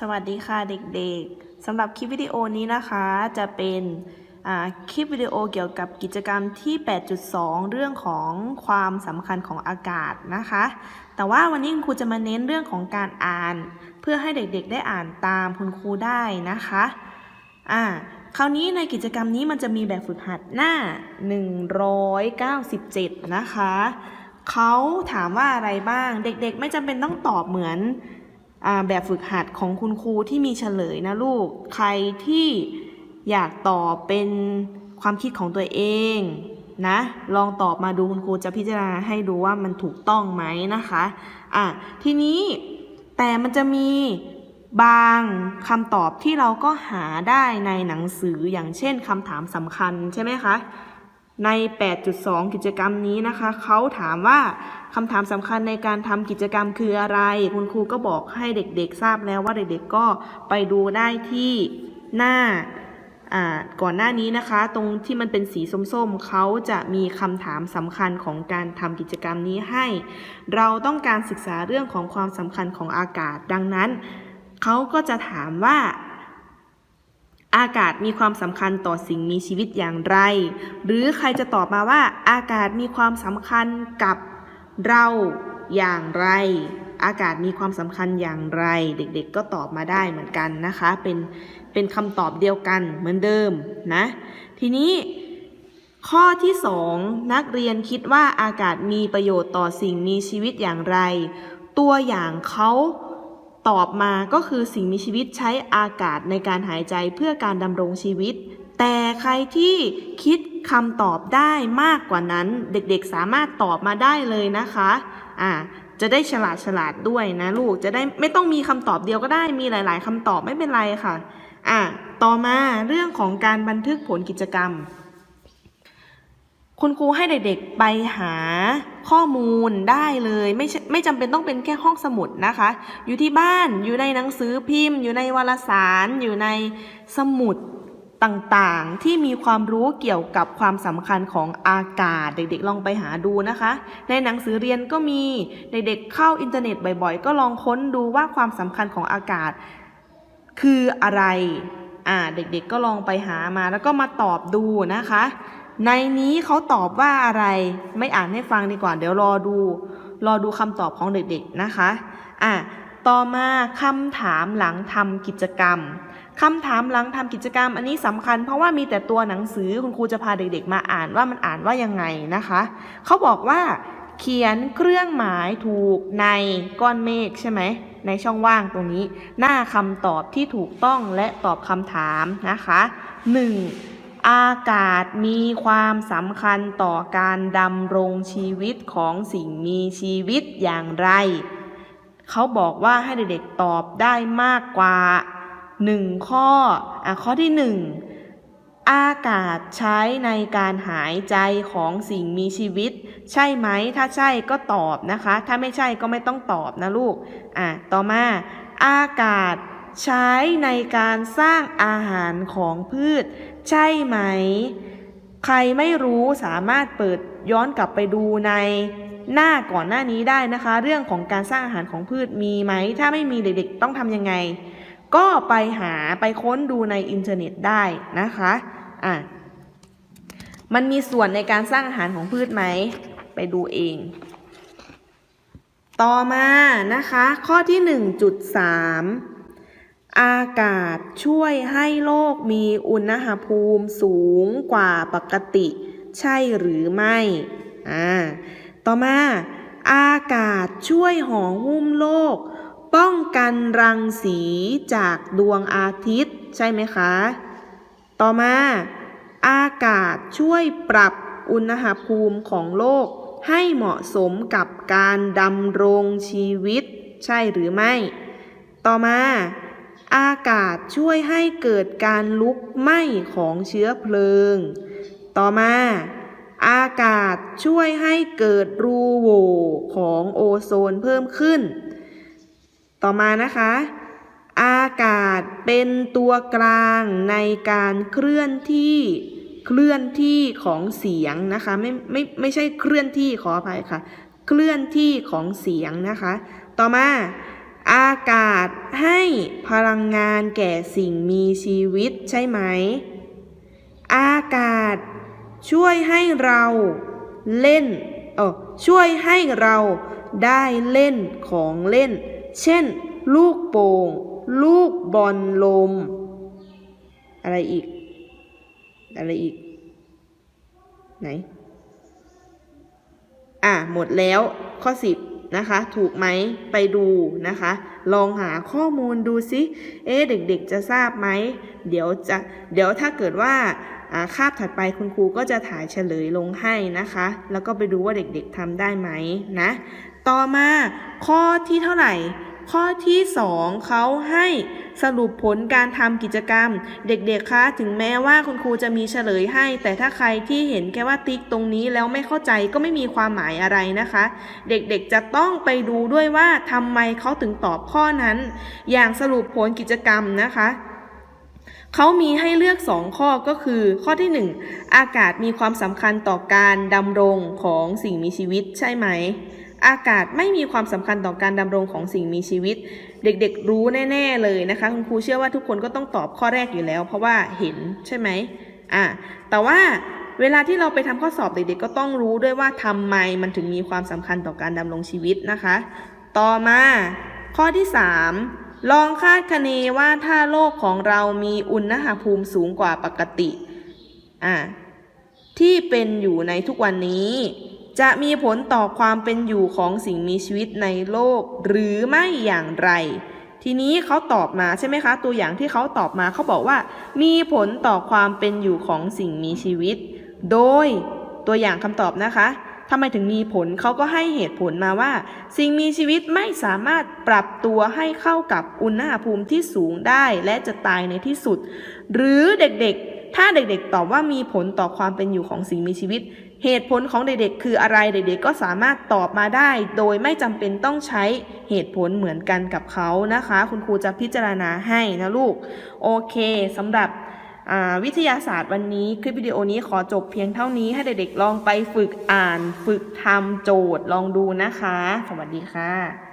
สวัสดีค่ะเด็กๆสำหรับคลิปวิดีโอนี้นะคะจะเป็นคลิปวิดีโอเกี่ยวกับกิจกรรมที่ 8.2 เรื่องของความสำคัญของอากาศนะคะ แต่ว่าวันนี้คุณครูจะมาเน้นเรื่องของการอ่าน เพื่อให้เด็กๆได้อ่านตามคุณครูได้นะคะอ่าคราวนี้ในกิจกรรมนี้มันจะมีแบบฝึกหัดหน้า 197 นะคะเขาถามว่าอะไรบ้างเด็กๆ ไม่จำเป็นต้องตอบเหมือน แบบฝึกหัดของคุณครูที่มีเฉลยนะลูก ใครที่อยากตอบเป็นความคิดของตัวเองนะ ลองตอบมาดูคุณครูจะพิจารณาให้ดูว่ามันถูกต้องไหมนะคะ อะ ทีนี้แต่มันจะมีบางคำตอบที่เราก็หาได้ในหนังสืออย่างเช่นคำถามสำคัญใช่ไหมคะ ใน 8.2 กิจกรรมนี้นะคะ เขาถามว่า คำถามสำคัญในการทำกิจกรรมคืออะไร คุณครูก็บอกให้เด็กๆทราบแล้วว่าเด็กๆก็ไปดูได้ที่หน้าก่อนหน้านี้นะคะ ตรงที่มันเป็นสีส้มๆเขาจะมีคำถามสำคัญของการทำกิจกรรมนี้ให้ เราต้องการศึกษาเรื่องของความสำคัญของอากาศ ดังนั้นเขาก็จะถามว่า อากาศมีความสำคัญต่อสิ่งมีชีวิตอย่างไร หรือใครจะตอบมาว่า อากาศมีความสำคัญกับ เราอย่างไร อากาศมีความสำคัญอย่างไร เด็กๆก็ตอบมาได้เหมือนกันนะคะ เป็นเป็นคำตอบเดียวกันเหมือนเดิมนะ ทีนี้ข้อที่ 2 นักเรียนคิดว่าอากาศมีประโยชน์ต่อสิ่งมีชีวิตอย่างไร ตัวอย่างเขาตอบมาก็คือสิ่งมีชีวิตใช้อากาศในการหายใจเพื่อการดำรงชีวิต แต่ใครที่คิด คำตอบได้มากกว่านั้น เด็กๆสามารถตอบมาได้เลยนะคะอ่าจะได้ฉลาดฉลาดด้วยนะลูกจะได้ไม่ต้องมีคำตอบเดียวก็ได้มีหลาย ๆคำตอบไม่เป็นไรค่ะอ่าต่อมาเรื่องของการบันทึกผลกิจกรรม คุณครูให้เด็กๆไปหาข้อมูลได้เลยไม่ไม่จำเป็นต้องเป็นแค่ห้องสมุดนะคะ อยู่ที่บ้านอยู่ในหนังสือพิมพ์ อยู่ในวารสาร อยู่ในสมุด ต่างๆ ที่มีความรู้เกี่ยวกับความสำคัญของอากาศ เด็กๆ ลองไปหาดูนะคะ ในหนังสือเรียนก็มีเด็กๆเข้าอินเทอร์เน็ตบ่อยๆ ก็ลองค้นดูว่าความสำคัญของอากาศ คืออะไรอ่าเด็กๆก็ลองไปหามาแล้วก็มาตอบดูนะคะ ในนี้เขาตอบว่าอะไรไม่อ่านให้ฟังดีกว่า เดี๋ยวรอดู รอดูคำตอบของเด็กๆนะคะอะต่อมาคำถามหลังทำกิจกรรม คำถามหลังทำกิจกรรมอันนี้สำคัญ เพราะว่ามีแต่ตัวหนังสือคุณครูจะพาเด็กๆ มาอ่านว่ามันอ่านว่ายังไงนะคะเขาบอกว่าเขียนเครื่องหมายถูกในก้อนเมฆใช่ไหมในช่องว่างตรงนี้ หน้าคำตอบที่ถูกต้องและตอบคำถามนะคะ 1. อากาศมีความสำคัญต่อการดำรงชีวิตของสิ่งมีชีวิตอย่างไร เขาบอกว่าให้เด็กๆตอบได้มากกว่า 1ข้ออะข้อที่1อากาศใช้ในการหายใจของสิ่งมีชีวิต ใช่ไหม ถ้าใช่ก็ตอบนะคะ ถ้าไม่ใช่ก็ไม่ต้องตอบนะลูกอะต่อมา อากาศใช้ในการสร้างอาหารของพืช ใช่ไหม ใครไม่รู้สามารถเปิดย้อนกลับไปดูในหน้าก่อนหน้านี้ได้นะคะ เรื่องของการสร้างอาหารของพืชมีไหม ถ้าไม่มีเด็กๆต้องทำยังไง ก็ไปหาไปค้นดูในอินเทอร์เน็ตได้นะคะอะมันมีส่วนในการสร้างอาหารของพืชไหม ไปดูเอง ต่อมานะคะ ข้อที่ 1.3 อากาศช่วยให้โลกมีอุณหภูมิสูงกว่าปกติ ใช่หรือไม่อ่าต่อมา อากาศช่วยห่อหุ้มโลก ป้องกันรังสีจากดวงอาทิตย์ ใช่ไหมคะ ต่อมา อากาศช่วยปรับอุณหภูมิของโลก ให้เหมาะสมกับการดำรงชีวิต ใช่หรือไม่ ต่อมา อากาศช่วยให้เกิดการลุกไหม้ของเชื้อเพลิง ต่อมาอากาศช่วยให้เกิดรูโหว่ของโอโซนเพิ่มขึ้น ต่อมานะคะ อากาศเป็นตัวกลางในการเคลื่อนที่เคลื่อนที่ของเสียงนะคะไม่ไม่ไม่ใช่เคลื่อนที่ขออภัยค่ะ เคลื่อนที่ของเสียงนะคะ ต่อมาอากาศให้พลังงานแก่สิ่งมีชีวิตใช่ไหม อากาศช่วยให้เราเล่นเออช่วยให้เราได้เล่นของเล่น เช่น ลูกโป่ง ลูกบอลลม อะไรอีก อะไรอีก ไหน อะ หมดแล้วข้อ10นะคะ ถูกไหมไปดูนะคะ ลองหาข้อมูลดูซิเอ๊เด็กๆจะทราบไหม เดี๋ยวจะเดี๋ยวถ้าเกิดว่าอ่าคาบถัดไปคุณครูก็จะถ่ายเฉลยลงให้นะคะ แล้วก็ไปดูว่าเด็กๆทำได้ไหมนะ ต่อมาข้อที่เท่าไหร่ ข้อที่ 2เขาให้สรุปผลการทำกิจกรรม เด็กๆคะถึงแม้ว่าคุณครูจะมีเฉลยให้ แต่ถ้าใครที่เห็นแค่ว่าติ๊กตรงนี้แล้วไม่เข้าใจก็ไม่มีความหมายอะไรนะคะ เด็กๆจะต้องไปดูด้วยว่าทำไมเขาถึงตอบข้อนั้น อย่างสรุปผลกิจกรรมนะคะเขามีให้เลือก 2 ข้อก็คือ ข้อที่ 1 อากาศมีความสำคัญต่อการดำรงของสิ่งมีชีวิตใช่ไหม อากาศไม่มีความสำคัญต่อการดำรงของสิ่งมีชีวิต เด็กๆรู้แน่ ๆเลยนะคะ คุณครูเชื่อว่าทุกคนก็ต้องตอบข้อแรกอยู่แล้ว เพราะว่าเห็นใช่ไหมอะแต่ว่าเวลาที่เราไปทำข้อสอบเด็กๆก็ต้องรู้ด้วยว่าทำไมมันถึงมีความสำคัญต่อการดำรงชีวิตนะคะ ต่อมาข้อที่ 3 ลองคาดคะเนว่าถ้าโลกของเรามีอุณหภูมิสูงกว่าปกติอะที่เป็นอยู่ในทุกวันนี้ จะมีผลต่อความเป็นอยู่ของสิ่งมีชีวิตในโลก หรือไม่อย่างไร ทีนี้เขาตอบมาใช่ไหมคะ ตัวอย่างที่เขาตอบมาเขาบอกว่า มีผลต่อความเป็นอยู่ของสิ่งมีชีวิต โดยตัวอย่างคำตอบนะคะทำไมถึงมีผลเขาก็ให้เหตุผลมาว่า สิ่งมีชีวิตไม่สามารถปรับตัวให้เข้ากับอุณหภูมิที่สูงได้และจะตายในที่สุด หรือเด็กๆ ถ้าเด็กๆ ตอบว่ามีผลต่อความเป็นอยู่ของสิ่งมีชีวิต เหตุผลของเด็กๆ คืออะไรเด็กๆ ก็สามารถตอบมาได้ โดยไม่จำเป็นต้องใช้เหตุผลเหมือนกันกับเขานะคะ คุณครูจะพิจารณาให้นะลูก โอเคสำหรับวิทยาศาสตร์วันนี้คลิปวิดีโอนี้ขอจบเพียงเท่านี้ให้เด็กๆ ลองไปฝึกอ่าน ฝึกทำโจทย์ลองดูนะคะ สวัสดีค่ะ